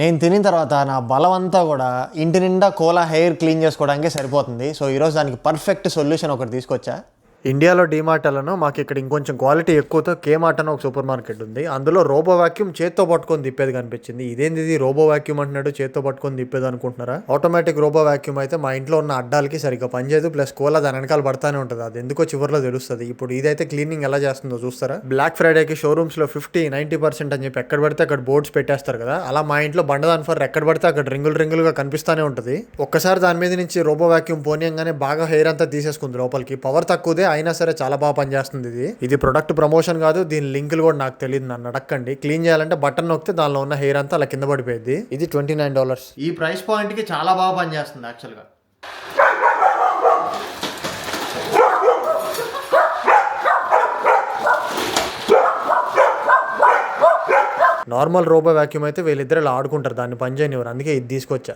నేను తినిన తర్వాత నా బలం అంతా కూడా ఇంటి నిండా కోలా హెయిర్ క్లీన్ చేసుకోవడానికే సరిపోతుంది. సో ఈరోజు దానికి పర్ఫెక్ట్ సొల్యూషన్ ఒకటి తీసుకొచ్చా. ఇండియాలో డీమార్ట్ అలను మాకు ఇక్కడ ఇంకొంచెం క్వాలిటీ ఎక్కువతో కేమార్ట్ అని ఒక సూపర్ మార్కెట్ ఉంది. అందులో రోబో వాక్యూమ్ చేత్తో పట్టుకొని తిప్పేది కనిపించింది. ఇదేంది ఇది రోబో వాక్యూమ్ అంటున్నాడు చేత్తో పట్టుకొని తిప్పేది అనుకుంటున్నారా? ఆటోమేటిక్ రోబో వాక్యూమ్ అయితే మా ఇంట్లో ఉన్న అడ్డాలకి సరిగ్గా పనిచేయదు ప్లస్ కోలా దాని వెనకాల పడతానే ఉంటుంది. అది ఎందుకో చివరిలో తెలుస్తుంది. ఇప్పుడు ఇదైతే క్లీనింగ్ ఎలా చేస్తుందో చూస్తారా? బ్లాక్ ఫ్రైడేకి షోరూమ్స్లో ఫిఫ్టీ నైన్టీ పర్సెంట్ అని చెప్పి ఎక్కడ పడితే అక్కడ బోర్డ్స్ పెట్టేస్తారు కదా. అలా మా ఇంట్లో బండదాన్ ఫర్ ఎక్కడ పడితే అక్కడ రింగులు రింగులుగా కనిపిస్తానే ఉంటుంది. ఒక్కసారి దాని మీద నుంచి రోబో వాక్యూమ్ పోనీయంగానే బాగా హెయిర్ అంతా తీసేసుకుంది లోపలికి. పవర్ తక్కువదే అయినా సరే చాలా బాగా పనిచేస్తుంది ఇది. ఇది ప్రొడక్ట్ ప్రమోషన్ కాదు దీని లింకులు కూడా నాకు తెలియదు నన్ను అడక్కండి. క్లీన్ చేయాలంటే బటన్ నొక్కితే దానిలో ఉన్న హెయిర్ అంతా అలా కింద పడిపోయింది. ఇది ట్వంటీ నైన్ డాలర్స్ ఈ ప్రైస్ పాయింట్కి చాలా బాగా పనిచేస్తుంది యాక్చువల్గా నార్మల్ రోబో వాక్యూమ్ అయితే వీళ్ళిద్దరు ఇలా ఆడుకుంటారు దాన్ని పని చేయనివ్వరు. అందుకే ఇది తీసుకొచ్చా.